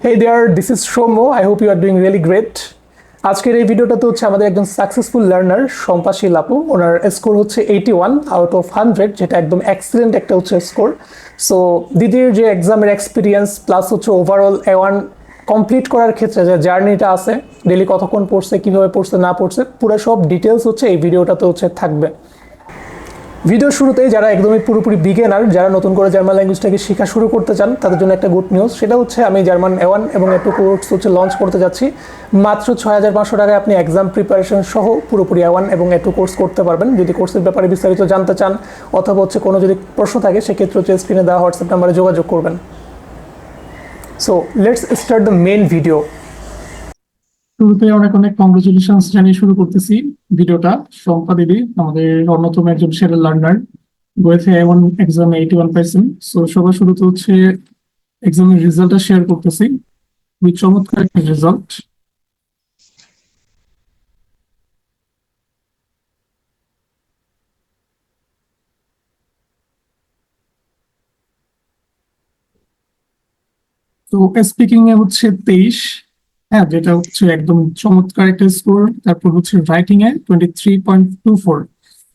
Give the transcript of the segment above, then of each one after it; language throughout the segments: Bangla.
Hey there, this is Shomo. I hope you are doing really great. আজকের এই ভিডিওটাতে হচ্ছে আমাদের একজন সাকসেসফুল লার্নার শম্পা লাপু ওনার স্কোর হচ্ছে eighty one out of hundred যেটা একদম এক্সিলেন্ট একটা হচ্ছে স্কোর সো দিদির যে এক্সামের এক্সপিরিয়েন্স প্লাস হচ্ছে ওভারঅল অ্যাওয়ান কমপ্লিট করার ক্ষেত্রে যে জার্নিটা আছে ডেলি কতক্ষণ পড়ছে কীভাবে পড়ছে না পড়ছে পুরো সব ডিটেলস হচ্ছে এই ভিডিওটাতে হচ্ছে থাকবে ভিডিও শুরুতেই যারা একদমই পুরোপুরি বিগেনার যারা নতুন করে জার্মান ল্যাঙ্গুয়েজটাকে শেখা শুরু করতে চান, তাদের জন্য একটা গুড নিউজ সেটা হচ্ছে, আমি জার্মান এওয়ান এবং একটু কোর্স হচ্ছে লঞ্চ করতে যাচ্ছি। মাত্র ছয় হাজার পাঁচশো টাকায় আপনি এক্সাম প্রিপারেশন সহ পুরোপুরি এওয়ান এবং একটু কোর্স করতে পারবেন। যদি কোর্সের ব্যাপারে বিস্তারিত জানতে চান, অথবা হচ্ছে কোনো যদি প্রশ্ন থাকে, সেক্ষেত্রে হচ্ছে স্ক্রিনে দেওয়া হোয়াটসঅ্যাপ নাম্বারে যোগাযোগ করবেন। So let's start the main video শুরুতে অনেক অনেক কংগ্রেচুলেশনস জানিয়ে শুরু করতেছি ভিডিওটা। শম্পা দিদি, আমাদের অন্যতম একজন সেরা লার্নার বইতে এমন এক্সামে এইটি ওয়ান পাইছেন সো সবার শুরুতে হচ্ছে এক্সামের রেজাল্টটা শেয়ার করতেছি। খুবই চমৎকার একটা রেজাল্ট তো স্পিকিং এ হচ্ছে তেইশ। হ্যাঁ যেটা হচ্ছে একদম চমৎকার একটা স্কোর তারপর হচ্ছে রাইটিং এ twenty three point two four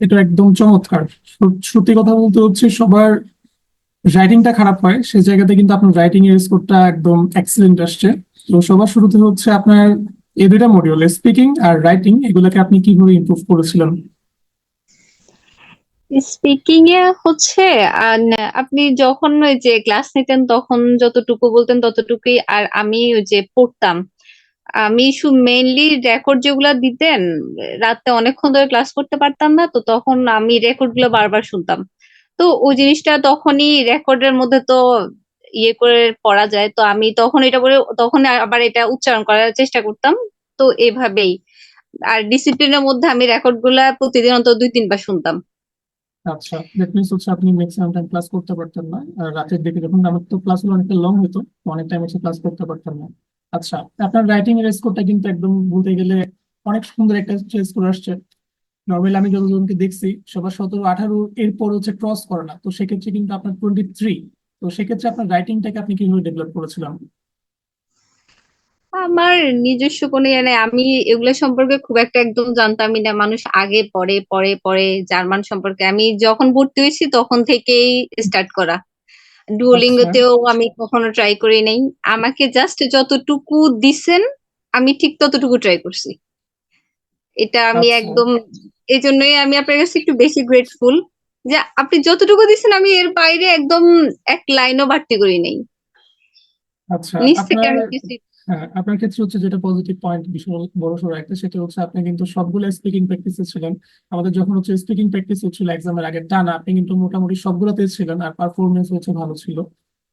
এটা একদম চমৎকার। সত্যি কথা বলতে হচ্ছে সবার রাইটিংটা খারাপ হয় সেই জায়গাতে কিন্তু আপনার রাইটিং এর স্কোরটা একদম এক্সিলেন্ট আসছে। তো সবার শুরুতে হচ্ছে আপনার এই দুইটা মডিউল স্পিকিং আর রাইটিং এগুলোকে আপনি কীভাবে ইমপ্রুভ করেছিলেন? স্পিকিং এ হচ্ছে আপনি যখন ওই যে ক্লাস নিতেন, তখন যতটুকু বলতেন ততটুকুই, আর আমি ওই যে পড়তাম। আমি মেইনলি রেকর্ড যেগুলা দিতেন, রাতে অনেকক্ষণ ধরে ক্লাস করতে পারতাম না, তো তখন আমি রেকর্ডগুলো বারবার শুনতাম। তো ওই জিনিসটা তখনই রেকর্ডের মধ্যে তো ইয়ে করে পড়া যায়, তো আমি তখন এটা বলে, তখন আবার এটা উচ্চারণ করার চেষ্টা করতাম, তো এভাবেই। আর ডিসিপ্লিনের মধ্যে আমি রেকর্ডগুলা প্রতিদিন অন্তত দুই, তিনবার শুনতাম। আচ্ছা দ্যাট মিনস হচ্ছে আপনি ম্যাক্সিমাম টাইম ক্লাস করতে পারতেন না, আর রাতের দিকে যখন, আমার তো ক্লাসগুলো অনেকটা লং হতো অনেক টাইম হচ্ছে ক্লাস করতে পারতেন না। আচ্ছা আপনার রাইটিং এর স্কোরটা কিন্তু একদম বলতে গেলে অনেক সুন্দর একটা স্কোর আসছে। নর্মালি আমি যতজনকে দেখছি, সবার সতেরো, আঠারো এরপর হচ্ছে ক্রস করে না। তো সেক্ষেত্রে কিন্তু আপনার টোয়েন্টি থ্রি তো সেক্ষেত্রে আপনার রাইটিংটাকে আপনি কীভাবে ডেভেলপ করেছিলেন? আমার নিজস্ব কোনো ইয়ে নেই। আমি এগুলো সম্পর্কে খুব একটা একদম জানতামই না। মানুষ আগে, পরে পরে পরে জার্মান সম্পর্কে। আমি যখন ভর্তি হয়েছি তখন থেকেই স্টার্ট করা। ডুওলিঙ্গোতেও আমি কখনো ট্রাই করি নাই। আমাকে জাস্ট যতটুকু দিছেন আমি ঠিক ততটুকু ট্রাই করছি। এটা আমি আচ্ছা। একদম এই জন্যই আমি আপনার কাছে একটু বেশি গ্রেটফুল যে আপনি যতটুকু দিছেন আমি এর বাইরে একদম এক লাইনও বাড়তি করি নাই। আচ্ছা নিচ থেকে আমি কিছু হ্যাঁ আপনার ক্ষেত্রে হচ্ছে যেটা পজিটিভ পয়েন্ট বিশাল বড় সড়ো একটা সেটা হচ্ছে আপনি কিন্তু সবগুলো স্পিকিং প্র্যাকটিসে ছিলেন। আমাদের যখন হচ্ছে স্পিকিং প্র্যাকটিস হচ্ছিল এক্সামের আগে টানা আপনি কিন্তু মোটামুটি সবগুলোতে ছিলেন আর পারফরমেন্স হচ্ছে ভালো ছিল।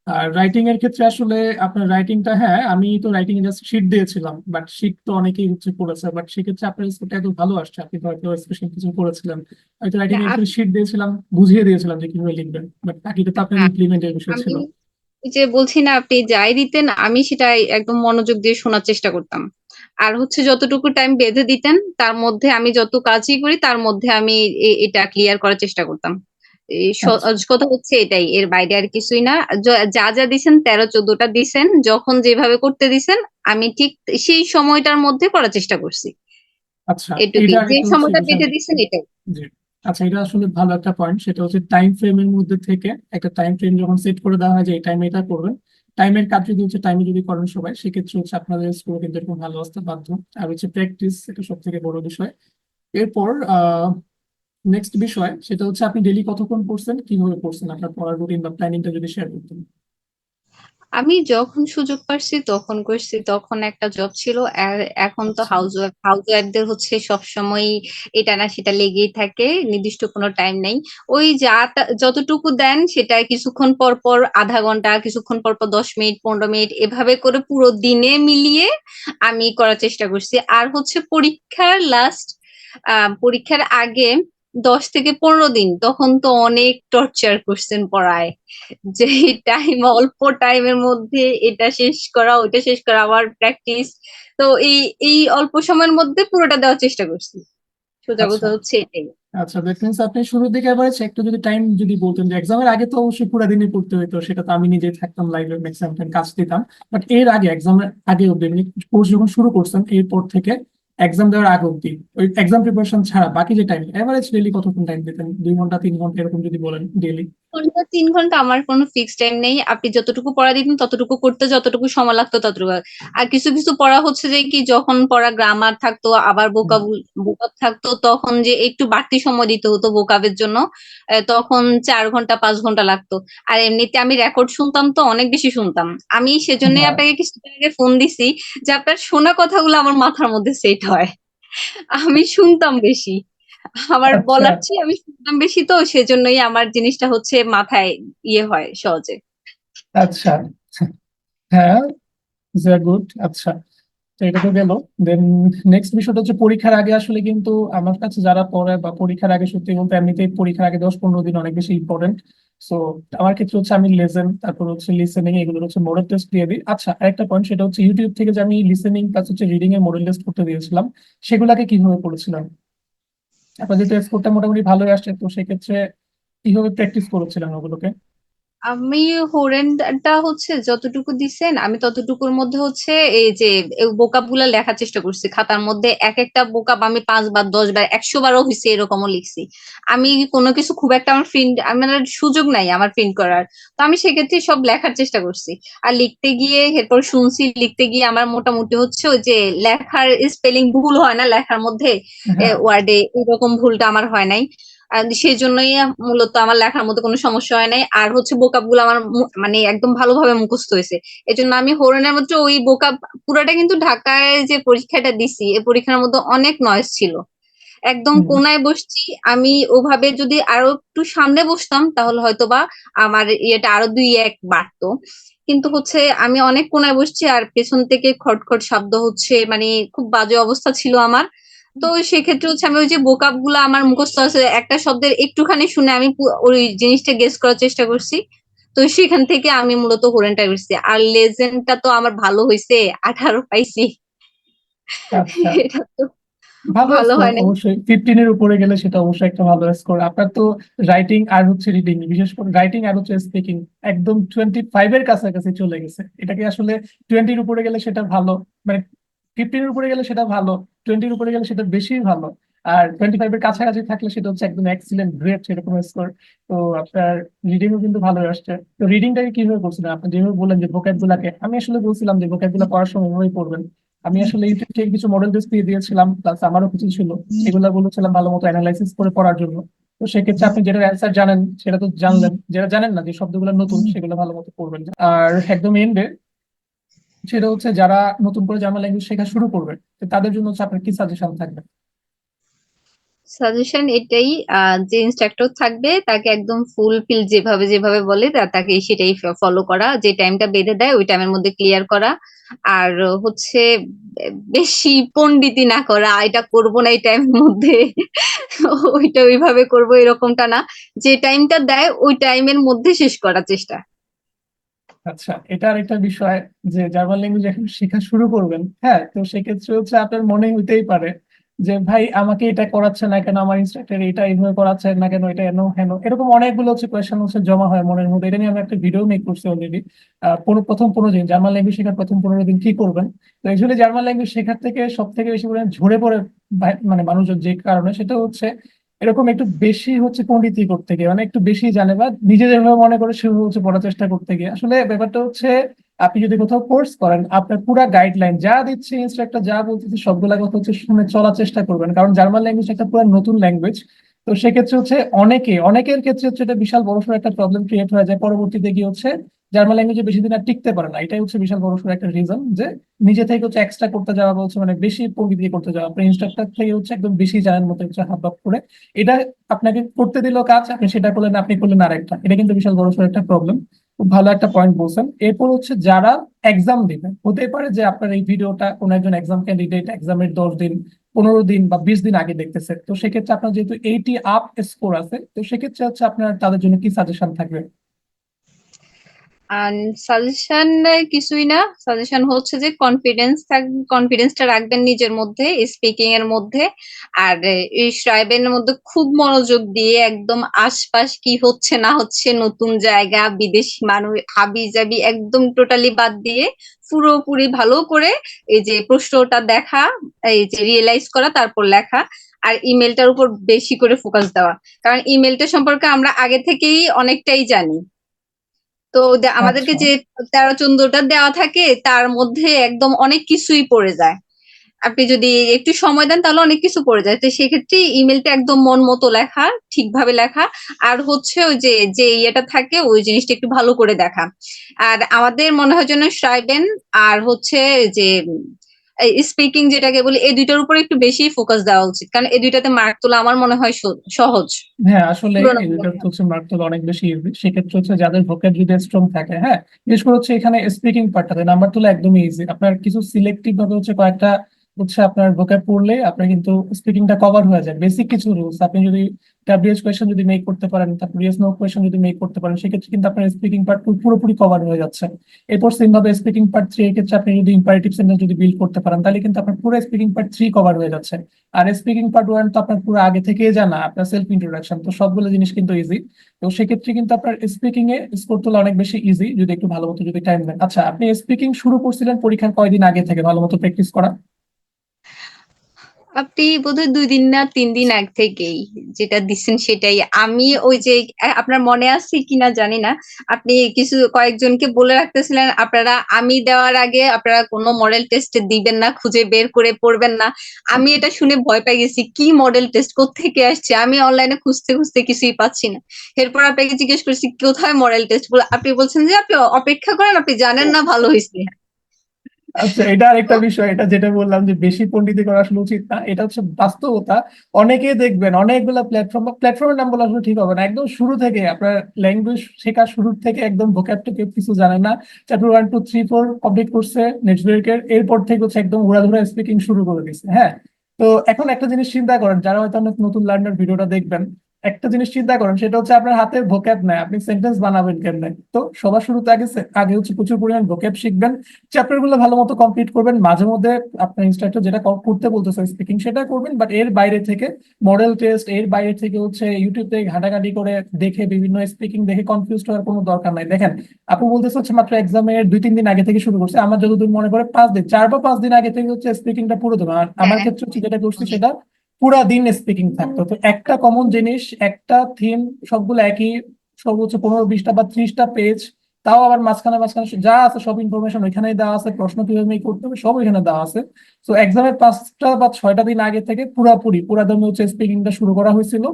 আর রাইটিং এর ক্ষেত্রে আসলে আপনার রাইটিংটা হ্যাঁ আমি তো রাইটিং এ জাস্ট শিট দিয়েছিলাম বাট শিট তো অনেকেই হচ্ছে করেছে বাট সেক্ষেত্রে আপনার স্কোরটা এত ভালো আসছে আপনি তো হয়তো স্পেশাল কিছু করেছিলেন। হয়তো রাইটিং এর শিট দিয়েছিলাম বুঝিয়ে দিয়েছিলাম যে কীভাবে লিখবেন বাট বাকিটা তো আপনার হ্যাঁ, ইমপ্লিমেন্টের বিষয় ছিল। যে বলছি না আপনি যাই দিতেন আমি সেটাই একদম মনোযোগ দিয়ে শোনার চেষ্টা করতাম। আর হচ্ছে যতটুকু টাইম বেঁধে দিতেন তার মধ্যে আমি যত কাজই করি তার মধ্যে আমি এটা ক্লিয়ার করার চেষ্টা করতাম। আচ্ছা। কথা হচ্ছে এটাই এর বাইরে আর কিছুই না। যা যা দিছেন তেরো চোদ্দটা দিছেন যখন যেভাবে করতে দিছেন আমি ঠিক সেই সময়টার মধ্যে করার চেষ্টা করছি। আচ্ছা এটুকুই। যে সময়টা বেঁধে দিছেন এটাই। আচ্ছা এটা আসলে ভালো একটা পয়েন্ট সেটা হচ্ছে টাইম ফ্রেমের মধ্যে থেকে একটা টাইম ফ্রেম যখন সেট করে দেওয়া হয় যে এই টাইমে এটা করবেন টাইমের কাজ যদি হচ্ছে টাইমে যদি করেন সবাই, সেক্ষেত্রে হচ্ছে আপনাদের স্কোর কিন্তু এরকম ভালো আসতে বাধ্য। আর হচ্ছে প্র্যাকটিস এটা সব থেকে বড় বিষয়। এরপর নেক্সট বিষয়, সেটা হচ্ছে আপনি ডেলি কতক্ষণ পড়ছেন কীভাবে পড়ছেন আপনার পড়ার রুটিন বা প্ল্যানিংটা যদি শেয়ার করতেন। আমি যখন সুযোগ পাচ্ছি তখন করছি। তখন একটা জব ছিল এখন তো। হাউস ওয়াইফ হাউস ওয়াইফদের হচ্ছে সবসময় এটা না সেটা লেগেই থাকে নির্দিষ্ট কোনো টাইম নেই। ওই যা যতটুকু দেন সেটা কিছুক্ষণ পর পর আধা ঘণ্টা কিছুক্ষণ পর পর দশ মিনিট পনেরো মিনিট এভাবে করে পুরো দিনে মিলিয়ে আমি করার চেষ্টা করছি। আর হচ্ছে পরীক্ষার লাস্ট পরীক্ষার আগে দশ থেকে পনেরো দিন তখন তো অনেক টর্চার কোশ্চেন পড়ায়। যে টাইম অল্প টাইমের মধ্যে এটা শেষ করা ওটা শেষ করা আবার প্র্যাকটিস তো এই এই অল্প সময়ের মধ্যে পুরোটা দেওয়ার চেষ্টা করছি। সোজা কথা আচ্ছা। হচ্ছে এটাই। আচ্ছা দ্যাট মিনস আপনি শুরুর দিকে এভারেজ একটু যদি টাইম যদি বলতেন যে এক্সামের আগে তো অবশ্যই পুরো দিনই পড়তে হতো সেটা তো আমি নিজে থাকতাম লাইভে ম্যাক্সিমাম টাইম কাজ দিতাম। বাট এর আগে এক্সামের আগে অব্দি মানে কোর্স যখন শুরু করছেন এরপর থেকে এক্সাম দেওয়ার আগ অব্দি ওই এক্সাম প্রিপারেশন ছাড়া বাকি যে টাইম এভারেজ ডেলি কতক্ষণ টাইম দিতেন দুই ঘণ্টা, তিন ঘণ্টা, এরকম যদি বলেন ডেলি ঘণ্টা তিন ঘণ্টা আমার কোনো ফিক্সড টাইম নেই। আপনি যতটুকু পড়া দিতেন ততটুকু করতে যতটুকু সময় লাগতো ততটুকু। আর কিছু কিছু পড়া হচ্ছে যে কি যখন পড়া গ্রামার থাকতো আবার বোকাব বোকাব থাকতো তখন যে একটু বাড়তি সময় দিতে হতো বোকাবের জন্য তখন চার ঘণ্টা পাঁচ ঘণ্টা লাগতো। আর এমনিতে আমি রেকর্ড শুনতাম তো অনেক বেশি শুনতাম। আমি সেজন্যই বাহ। আপনাকে কিছুদিন আগে ফোন দিছি যে আপনার শোনা কথাগুলো আমার মাথার মধ্যে সেট হয়। আমি শুনতাম বেশি। আমার আচ্ছা। বলার চেয়ে আমি শুনতাম বেশি তো সেজন্যই আমার জিনিসটা হচ্ছে মাথায় ইয়ে হয় সহজে। আচ্ছা। হ্যাঁ গুড আচ্ছা। তো এটা তো গেল। দেন নেক্সট বিষয়টা হচ্ছে পরীক্ষার আগে আসলে কিন্তু আমার কাছে যারা পড়ে বা পরীক্ষার আগে সত্যি বলতে এমনিতেই পরীক্ষার আগে দশ পনেরো দিন অনেক বেশি ইম্পর্টেন্ট সো আমার ক্ষেত্রে হচ্ছে আমি লেসেন তারপর হচ্ছে লিসেনিং এগুলো হচ্ছে মডেল টেস্ট দিয়ে দিই। আচ্ছা আরেকটা পয়েন্ট সেটা হচ্ছে ইউটিউব থেকে যে আমি লিসেনিং প্লাস হচ্ছে রিডিং এর মডেল টেস্ট করতে দিয়েছিলাম সেগুলাকে কীভাবে করেছিলাম আপনার যেহেতু স্কোরটা মোটামুটি ভালোই আসছে তো সেক্ষেত্রে কীভাবে প্র্যাকটিস করেছিলেন ওগুলোকে? আমি হোরেনটা হচ্ছে যতটুকু দিছেন আমি ততটুকুর মধ্যে হচ্ছে এই যে বোকাপগুলা লেখার চেষ্টা করছি। খাতার মধ্যে এক একটা বোকাপ আমি পাঁচ বার দশ বার একশো বারও হয়েছে এরকমও লিখছি। আমি কোনো কিছু খুব একটা আমার প্রিন্ট আমার সুযোগ নাই আমার প্রিন্ট করার। তো আমি সেক্ষেত্রে সব লেখার চেষ্টা করছি। আর লিখতে গিয়ে এরপর শুনছি লিখতে গিয়ে আমার মোটামুটি হচ্ছে ওই যে লেখার স্পেলিং ভুল হয় না লেখার মধ্যে হ্যাঁ। ওয়ার্ডে এরকম ভুলটা আমার হয় নাই। সেই জন্যই মূলত আমার লেখার মধ্যে কোনো সমস্যা হয় নাই। আর হচ্ছে বোকাপগুলো আমার মানে একদম ভালোভাবে মুখস্থ হয়েছে। এই জন্য আমি হরনের মধ্যে ওই বোকাপ পুরাটা কিন্তু ঢাকায় যে পরীক্ষাটা দিছি এই পরীক্ষার মধ্যে অনেক নয়েজ ছিল। একদম কোনায় বসছি আমি ওভাবে যদি আরও একটু সামনে বসতাম তাহলে হয়তো বা আমার ইয়েটা আরও দুই এক বাড়তো। কিন্তু হচ্ছে আমি অনেক কোনায় বসছি আর পেছন থেকে খটখট শব্দ হচ্ছে মানে খুব বাজে অবস্থা ছিল আমার। তো সেক্ষেত্রে হচ্ছে আমি ওই যে বোকাপগুলো আমার মুখস্থ আছে একটা শব্দের একটুখানি শুনে আমি ওই জিনিসটা গেস করার চেষ্টা করছি। তো সেখান থেকে আমি মূলত হোরেনটা করছি আর লেজেন্ডটা তো আমার ভালো হয়েছে আঠারো পাইছি। আচ্ছা। এটা তো ভালো ভালো হয় নাই। অবশ্যই। ফিফটিন এর উপরে গেলে সেটা অবশ্যই একটা ভালো স্কোর আপনার তো রাইটিং আর হচ্ছে রিডিং বিশেষ করে রাইটিং আর হচ্ছে স্পিকিং একদম টোয়েন্টি ফাইভ এর কাছাকাছি চলে গেছে। এটাকে আসলে টোয়েন্টির উপরে গেলে সেটা ভালো? মানে ফিফটিন এর উপরে গেলে সেটা ভালো টোয়েন্টির উপরে গেলে সেটা বেশি ভালো। আর টোয়েন্টি ফাইভ এর কাছাকাছি থাকলে সেটা হচ্ছে একদম এক্সিলেন্ট গ্রেট সেরকম স্কোর তো আপনার রিডিংও কিন্তু ভালো আসছে। তো রিডিংটাকে কীভাবে করছিলেন আপনি যেভাবে বললেন যে ভোকাব গুলাকে আমি আসলে বলছিলাম যে ভোকাবগুলা পড়ার সময় এভাবেই পড়বেন। আমি আসলে ইউটিউব থেকে কিছু মডেল টেস্ট দিয়ে দিয়েছিলাম প্লাস আমারও কিছু ছিল। এগুলা বলেছিলাম ভালো মতো অ্যানালাইসিস করে পড়ার জন্য। তো সেক্ষেত্রে আপনি যেটা অ্যান্সার জানেন, সেটা তো জানলেন। যেটা জানেন না যে শব্দগুলো নতুন, সেগুলো ভালো মতো পড়বেন। আর একদম এন্ডে সেটা হচ্ছে যারা নতুন করে জার্মান ল্যাঙ্গুয়েজ শেখা শুরু করবে তাদের জন্য হচ্ছে আপনার কি সাজেশন থাকবে? সাজেশন এটাই যে ইনস্ট্রাক্টর থাকবে, তাকে একদম ফুল ফিল যেভাবে যেভাবে বলে তাকে সেটাই ফলো করা, যে টাইমটা বেঁধে দেয়, ওই টাইমের মধ্যে ক্লিয়ার করা। আর হচ্ছে, বেশি পণ্ডিতি না করা এটা করব না এই টাইমের মধ্যে, ওইটা ওইভাবে করব, এরকমটা না। যে টাইমটা দেয়, ওই টাইমের মধ্যে শেষ করার চেষ্টা। আচ্ছা এটা আরেকটা বিষয় যে জার্মান ল্যাঙ্গুয়েজ এখন শেখা শুরু করবেন হ্যাঁ? তো সেক্ষেত্রে হচ্ছে আপনার মনে হইতেই পারে যে, ভাই, আমাকে এটা করাচ্ছে না কেন? আমার ইনস্ট্রাক্টর এটা এইভাবে করাচ্ছে না কেন? এটা এন হেন এরকম অনেকগুলো হচ্ছে কোয়েশ্চেন হচ্ছে জমা হয় মনের মধ্যে। এটা নিয়ে আমি একটা ভিডিও মেক করছি অলরেডি প্রথম পনেরো দিন জার্মান ল্যাঙ্গুয়েজ শেখার প্রথম পনেরো দিন কি করবেন? তো অ্যাকচুয়ালি জার্মান ল্যাঙ্গুয়েজ শেখার থেকে সব থেকে বেশি পরিমাণে ঝরে পড়ে মানে মানুষজন যে কারণে সেটা হচ্ছে এরকম একটু বেশি হচ্ছে পণ্ডিতি করতে গিয়ে মানে একটু বেশি জানে বা নিজে যেভাবে মনে করে সেভাবে হচ্ছে পড়ার চেষ্টা করতে গিয়ে। আসলে ব্যাপারটা হচ্ছে, আপনি যদি কোথাও কোর্স করেন, আপনার পুরা গাইডলাইন যা দিচ্ছে ইনস্ট্রাক্টর যা বলতেছে, সবগুলা কথা হচ্ছে শুনে চলার চেষ্টা করবেন। কারণ জার্মান ল্যাঙ্গুয়েজ একটা পুরো নতুন ল্যাঙ্গুয়েজ তো সেক্ষেত্রে হচ্ছে অনেকে, অনেকের ক্ষেত্রে হচ্ছে এটা বিশাল বড়সড় একটা প্রবলেম ক্রিয়েট হয়ে যায়। পরবর্তীতে গিয়ে হচ্ছে জার্মান ল্যাঙ্গুয়েজে বেশি দিন আর টিকতে পারে না। এটাই হচ্ছে বিশাল বড়সড় একটা রিজন যে নিজে থেকে হচ্ছে এক্সট্রা করতে যাওয়া বলছে মানে বেশি পণ্ডিতি করতে যাওয়া। আপনার ইনস্ট্রাক্টর থেকে হচ্ছে একদম বেশি জানার মতো হচ্ছে হাব ভাব করে এটা আপনাকে করতে দিল কাজ, আপনি সেটা করলেন, আপনি করলেন আরেকটা। এটা কিন্তু বিশাল বড়সড় একটা প্রবলেম খুব ভালো একটা পয়েন্ট বলছেন। এরপর হচ্ছে যারা এক্সাম দিবে, হতে পারে যে আপনার এই ভিডিওটা কোনো একজন এক্সাম ক্যান্ডিডেট এক্সামের দশ দিন, পনেরো দিন বা বিশ দিন আগে দেখতেছে। তো সেক্ষেত্রে আপনার যেহেতু এইটি আপ স্কোর আছে, তো সেক্ষেত্রে হচ্ছে আপনার তাদের জন্য কি সাজেশন থাকবে? সাজেশন কিছুই না। সাজেশন হচ্ছে যে কনফিডেন্স কনফিডেন্সটা রাখবেন নিজের মধ্যে স্পিকিং এর মধ্যে। আর শ্রাইবের মধ্যে খুব মনোযোগ দিয়ে একদম আশপাশ কি হচ্ছে না হচ্ছে, নতুন জায়গা, বিদেশি মানুষ হাবি জাবি একদম টোটালি বাদ দিয়ে পুরোপুরি ভালো করে এই যে প্রশ্নটা দেখা, এই যে রিয়েলাইজ করা, তারপর লেখা। আর ইমেলটার উপর বেশি করে ফোকাস দেওয়া। কারণ ইমেলটা সম্পর্কে আমরা আগে থেকেই অনেকটাই জানি। তো আমাদেরকে আচ্ছা। যে তেরো চোদ্দটা দেওয়া থাকে তার মধ্যে একদম অনেক কিছুই পড়ে যায়। আপনি যদি একটু সময় দেন তাহলে অনেক কিছু পড়ে যায়। তো সেক্ষেত্রে ইমেলটা একদম মন মতো লেখা ঠিকভাবে লেখা। আর হচ্ছে ওই যে যে ইয়েটা থাকে ওই জিনিসটা একটু ভালো করে দেখা। আর আমাদের মনে হয় যেন শ্রাইবেন আর হচ্ছে যে স্পিকিং যেটাকে বলি এই দুইটার উপর একটু বেশি ফোকাস দেওয়া উচিত। কারণ এই দুইটাতে মার্ক তোলা আমার মনে হয় সহজ। হ্যাঁ আসলে হচ্ছে মার্ক তোলা অনেক বেশি। সেক্ষেত্রে হচ্ছে যাদের ভোকেট যদি স্ট্রং থাকে হ্যাঁ বিশেষ করে হচ্ছে এখানে স্পিকিং পার্টটাতে নাম্বার তোলা একদমই ইজি আপনার কিছু সিলেক্টিভ ভাবে হচ্ছে কয়েকটা হচ্ছে আপনার ভোকাব পড়লে আপনার কিন্তু স্পিকিংটা কভার হয়ে যায়। বেসিক কিছু রুলস আপনি যদি ডাব্লিউএস কোয়েশ্চেন যদি মেক করতে পারেন, তারপর ইয়েস নো কোয়েশ্চেন যদি মেক করতে পারেন, সেক্ষেত্রে কিন্তু আপনার স্পিকিং পার্ট পুরোপুরি কভার হয়ে যাচ্ছে। এরপর সেম ভাবে স্পিকিং পার্ট থ্রি এর ক্ষেত্রে আপনি যদি ইম্পারেটিভ সেন্টেন্স যদি বিল্ড করতে পারেন, তাহলে কিন্তু আপনার পুরো স্পিকিং পার্ট থ্রি কভার হয়ে যাচ্ছে। আর স্পিকিং পার্ট ওয়ান তো আপনার পুরো আগে থেকেই জানা, আপনার সেলফ ইন্ট্রোডাকশন তো সবগুলো জিনিস কিন্তু ইজি তো সেক্ষেত্রে কিন্তু আপনার স্পিকিং এ স্কোর তোলা অনেক বেশি ইজি যদি একটু ভালো মতো যদি টাইম দেন আচ্ছা আপনি স্পিকিং শুরু করছিলেন পরীক্ষার কয়দিন আগে থেকে ভালো মতো প্র্যাকটিস করা? আপনি বোধহয় দুই দিন না তিন দিন আগ থেকেই যেটা দিচ্ছেন সেটাই। আমি ওই যে আপনার মনে আছে কিনা জানি না। আপনি কিছু কয়েকজনকে বলে রাখতেছিলেন, আপনারা আমি দেওয়ার আগে আপনারা কোনো মডেল টেস্ট দিবেন না, খুঁজে বের করে পড়বেন না। আমি এটা শুনে ভয় পেয়ে গেছি, কি মডেল টেস্ট থেকে আসছে? আমি অনলাইনে খুঁজতে খুঁজতে কিছুই পাচ্ছি না। এরপর আপনাকে জিজ্ঞেস করছি, কোথায় মডেল টেস্ট আপনি বলছেন যে, আপনি অপেক্ষা করেন, আপনি জানেন না ভালো হয়েছে আচ্ছা এটা আরেকটা বিষয়, এটা যেটা বললাম যে বেশি পণ্ডিতি করা আসলে উচিত না, এটা হচ্ছে বাস্তবতা। অনেকেই দেখবেন অনেকগুলা প্ল্যাটফর্ম প্ল্যাটফর্মের নাম বলা আসলে ঠিক হবে না, একদম শুরু থেকে, আপনার ল্যাঙ্গুয়েজ শেখা শুরু থেকে একদম ভোক্যাব টোকেব কিছু জানে না। Chapter one two three four complete করছে নেটওয়ার্কের এরপর থেকে হচ্ছে একদম উড়াধুরা স্পিকিং শুরু করে দিচ্ছে হ্যাঁ? তো এখন একটা জিনিস চিন্তা করেন, যারা হয়তো অনেক নতুন লার্নার ভিডিওটা দেখবেন একটা জিনিস চিন্তা করেন সেটা হচ্ছে আপনার হাতে ভোক্যাব নাই আপনি সেন্টেন্স বানাবেন কেমনে? তো সবার শুরুতে আগে আগে হচ্ছে প্রচুর পরিমাণ ভোক্যাব শিখবেন চ্যাপ্টারগুলো ভালো মতো কমপ্লিট করবেন মাঝে মধ্যে আপনার ইনস্ট্রাক্টর যেটা করতে বলতেছে স্পিকিং সেটা করবেন বাট এর বাইরে থেকে মডেল টেস্ট এর বাইরে থেকে হচ্ছে ইউটিউব থেকে ঘাটাঘাটি করে দেখে বিভিন্ন স্পিকিং দেখে কনফিউজ হওয়ার কোনো দরকার নাই। দেখেন আপু বলতেছে হচ্ছে মাত্র এক্সামের দুই তিন দিন আগে থেকে শুরু করছে আমার যতদূর মনে করে পাঁচ দিন চার বা পাঁচ দিন আগে থেকে হচ্ছে স্পিকিংটা পুরো দেবে আর আমার হ্যাঁ। ক্ষেত্রে হচ্ছে যেটা করছি সেটা পুরা দিন স্পিকিং থাকতো। তো একটা কমন জিনিস, একটা থিম সবগুলো একই, সর্বোচ্চ পনেরো বিশটা বা ত্রিশটা পেজ তাও আবার মাঝখানে মাঝখানে যা আছে সব ইনফরমেশন ওইখানেই দেওয়া আছে, প্রশ্ন কীভাবে করতে হবে সব ওইখানে দেওয়া আছে। তো এক্সামের পাঁচটা বা ছয়টা দিন আগে থেকে পুরাপুরি, পুরা দমে হচ্ছে স্পিকিংটা শুরু করা হয়েছিল।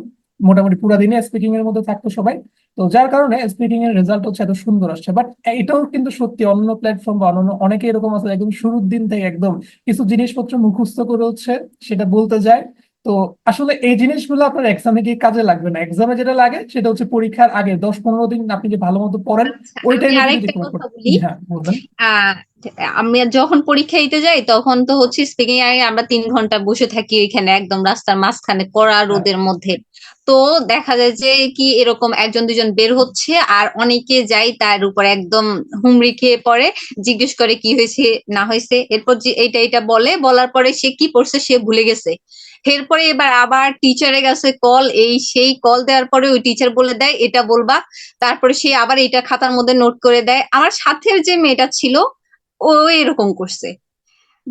মোটামুটি পুরা দিনে স্পিকিং এর মধ্যে থাকতো সবাই। তো যার কারণে স্পিকিং এর রেজাল্ট হচ্ছে এত সুন্দর আসছে। বাট এটাও কিন্তু সত্যি অন্য প্ল্যাটফর্ম বা অন্য অনেকে এরকম আছে, একদম শুরুর দিন থেকে একদম কিছু জিনিসপত্র মুখস্থ করে হচ্ছে সেটা বলতে যায়। তো আসলে এই জিনিসগুলো আপনার এক্সামে গিয়ে কাজে লাগবে না। এক্সামে যেটা লাগে সেটা হচ্ছে পরীক্ষার আগে দশ পনেরো দিন আপনি যে ভালো মতো পড়েন ওই আমি টাইমে বলি। হ্যাঁ আমি যখন পরীক্ষা দিতে যাই তখন তো হচ্ছে স্পিকিং আগে আমরা তিন ঘণ্টা বসে থাকি ওইখানে একদম রাস্তার মাঝখানে কড়া রোদের মধ্যে। তো দেখা যায় যে কি এরকম একজন দুজন বের হচ্ছে আর অনেকে যায় তার উপর একদম হুমড়ি খেয়ে পড়ে জিজ্ঞেস করে কি হয়েছে না হয়েছে। এরপর যে এইটা এটা বলে বলার পরে সে কি পড়ছে সে ভুলে গেছে। এরপরে এবার আবার টিচারের কাছে কল এই সেই কল দেওয়ার পরে ওই টিচার বলে দেয়, এটা বলবা? তারপরে সে আবার এটা খাতার মধ্যে নোট করে দেয়। আমার সাথের যে মেয়েটা ছিল, ও এরকম করছে।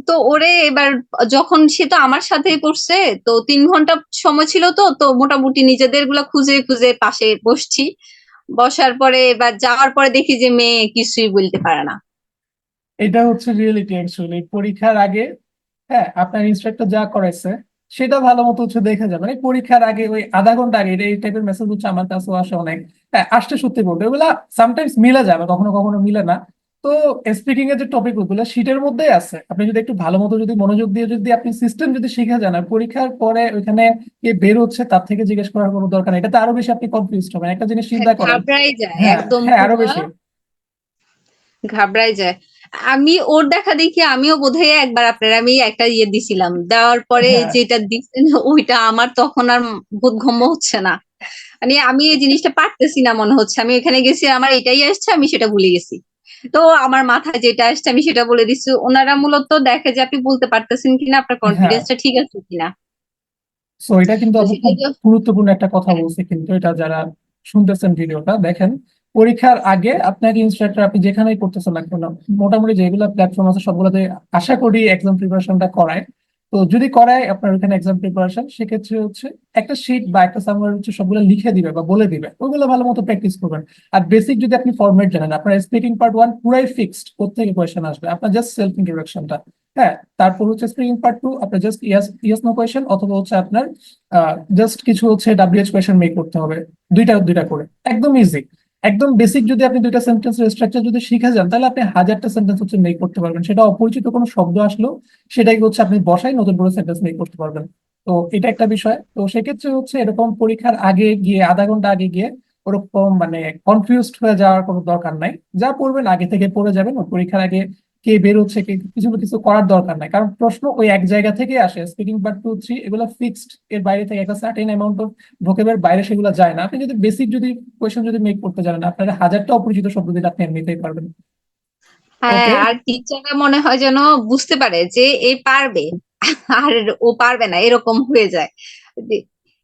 তো ওরে এবার যখন সে তো আমার সাথেই পড়ছে, তো তিন ঘণ্টা সময় ছিল তো তো মোটামুটি নিজেদেরগুলা খুঁজে খুঁজে পাশে বসছি। বসার পরে এবার যাওয়ার পরে দেখি যে মেয়ে কিছুই বলতে পারে না। এটা হচ্ছে রিয়েলিটি অ্যাকচুয়ালি পরীক্ষার আগে হ্যাঁ আপনার ইনস্ট্রাক্টর যা করাইছে সেটা ভালো মতো হচ্ছে দেখে যাবেন এই পরীক্ষার আগে ওই আধা ঘণ্টা আগে এই টাইপের মেসেজ হচ্ছে আমার কাছেও আসে অনেক। হ্যাঁ আসতে সত্যি বলতে। ওগুলা সামটাইমস মিলে যাবে কখনো কখনো মিলে না। তো স্পিকিং এর যে টপিক ওগুলো শীটের মধ্যেই আছে। আপনি যদি একটু ভালো মতো যদি মনোযোগ দিয়ে যদি আপনি সিস্টেম যদি শিখে যান আর পরীক্ষার পরে ওইখানে কে বের হচ্ছে তার থেকে জিজ্ঞেস করার কোনো দরকার নেই। এটাতে আরও বেশি আপনি কনফিউজ হবেন। একটা জিনিস চিন্তা করেন। ঘাবড়াই যায় হ্যাঁ একদম হ্যাঁ আরও বেশি। ঘাবড়াই যায়। আমি ওর দেখা দেখি আমিও বোধহয় একবার আপনার আমি একটা ইয়ে দিছিলাম। দেওয়ার পরে হ্যাঁ। যেটা দিচ্ছেন ওইটা আমার তখন আর বোধগম্য হচ্ছে না। মানে আমি এই জিনিসটা পারতেছি না মনে হচ্ছে। আমি এখানে গেছি আমার এটাই আসছে আমি সেটা ভুলে গেছি। তো আমার মাথায় যেটা আসছে আমি সেটা বলে দিচ্ছি। ওনারা মূলত দেখে যে আপনি বলতে পারতেছেন কিনা আপনার কনফিডেন্সটা ঠিক আছে কিনা। সো এটা কিন্তু গুরুত্বপূর্ণ একটা কথা বলছে। কিন্তু এটা যারা শুনতেছেন ভিডিওটা দেখেন পরীক্ষার আগে আপনাকে ইনস্ট্রাক্টর আপনি যেখানেই করতেছেন না কেন, মোটামুটি যেগুলো প্ল্যাটফর্ম আছে সবগুলোতে আশা করি এক্সাম প্রিপারেশনটা করায়। তো যদি করায়, আপনার ওখানে এক্সাম প্রিপারেশন সেক্ষেত্রে হচ্ছে একটা শিট বা একটা সামনে হচ্ছে সবগুলো লিখে দিবে বা বলে দিবে। ওগুলো ভালো মতো প্র্যাকটিস করবেন। আর বেসিক যদি আপনি ফরম্যাট জানেন, আপনার স্পিকিং পার্ট ওয়ান পুরাই ফিক্সড কোথেকে কোয়েশ্চেন আসবে। আপনার জাস্ট সেলফ ইন্ট্রোডাকশনটা হ্যাঁ? তারপর হচ্ছে স্পিকিং পার্ট টু আপনার just yes yes no question অথবা হচ্ছে আপনার জাস্ট কিছু হচ্ছে ডাব্লিউএইচ কোয়েশ্চেন মেক করতে হবে। দুইটা দুইটা করে। একদম ইজি একদম বেসিক যদি আপনি দুইটা সেন্টেন্স স্ট্রাকচার যদি শিখে যান, তাহলে আপনি হাজারটা সেন্টেন্স হচ্ছে মেক করতে পারবেন। সেটা অপরিচিত কোনো শব্দ আসলো সেটাই হচ্ছে আপনি বসাই নতুন করে সেন্টেন্স মেক করতে পারবেন। তো এটা একটা বিষয়। তো সেক্ষেত্রে হচ্ছে এরকম পরীক্ষার আগে গিয়ে, আধা ঘণ্টা আগে গিয়ে ওরকম মানে কনফিউজড হয়ে যাওয়ার কোনো দরকার নাই। যা পড়বেন আগে থেকে পড়ে যাবেন। পরীক্ষার আগে কে বের হচ্ছে কে কিছু না কিছু করার দরকার নাই। কারণ প্রশ্ন ওই এক জায়গা থেকে আসে স্পিকিং পার্ট টু থ্রি এগুলো ফিক্সড এর বাইরে থেকে একটা সার্টেন অ্যামাউন্ট অফ ভোকেবের বাইরে সেগুলো যায় না। আপনি যদি বেসিক যদি কোয়েশ্চেন যদি মেক করতে জানেন আপনার হাজারটা অপরিচিত শব্দ দিলে আপনি এমনিতেই পারবেন হ্যাঁ আর টিচাররা মনে হয় যেন বুঝতে পারে যে এ পারবে আর ও পারবে না এরকম হয়ে যায়।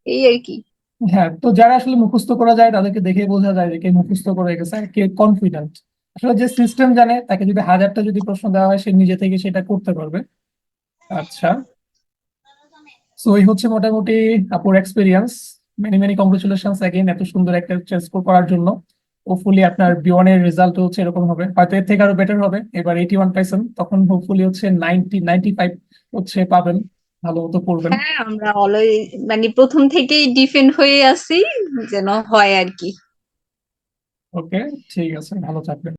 এই আর কি। হ্যাঁ তো যারা আসলে মুখস্থ করা যায় তাদেরকে দেখে বোঝা যায় যে কে মুখস্থ করে গেছে আর কে কনফিডেন্ট আসলে যে সিস্টেম জানে তাকে যদি হাজারটা যদি প্রশ্ন দেওয়া হয় সে নিজে থেকে সেটা করতে পারবে। আচ্ছা। সো এই হচ্ছে মোটামুটি আপুর experience many many congratulations again এত সুন্দর একটা স্কোর করার জন্য। হোপফুলি আপনার বিওয়ানের রেজাল্ট হচ্ছে এরকম হবে। হয়তো এর থেকে আরও বেটার হবে। এবার এইটি ওয়ান পাইছেন তখন হোপফুলি হচ্ছে নাইনটি নাইনটি ফাইভ হচ্ছে পাবেন। ভালো মতো পড়বেন। হ্যাঁ আমরা অলওয়েজ মানে প্রথম থেকেই ডিফেন্ড হয়ে আছি যেন হয় আর কি। ওকে ঠিক আছে ভালো থাকবেন।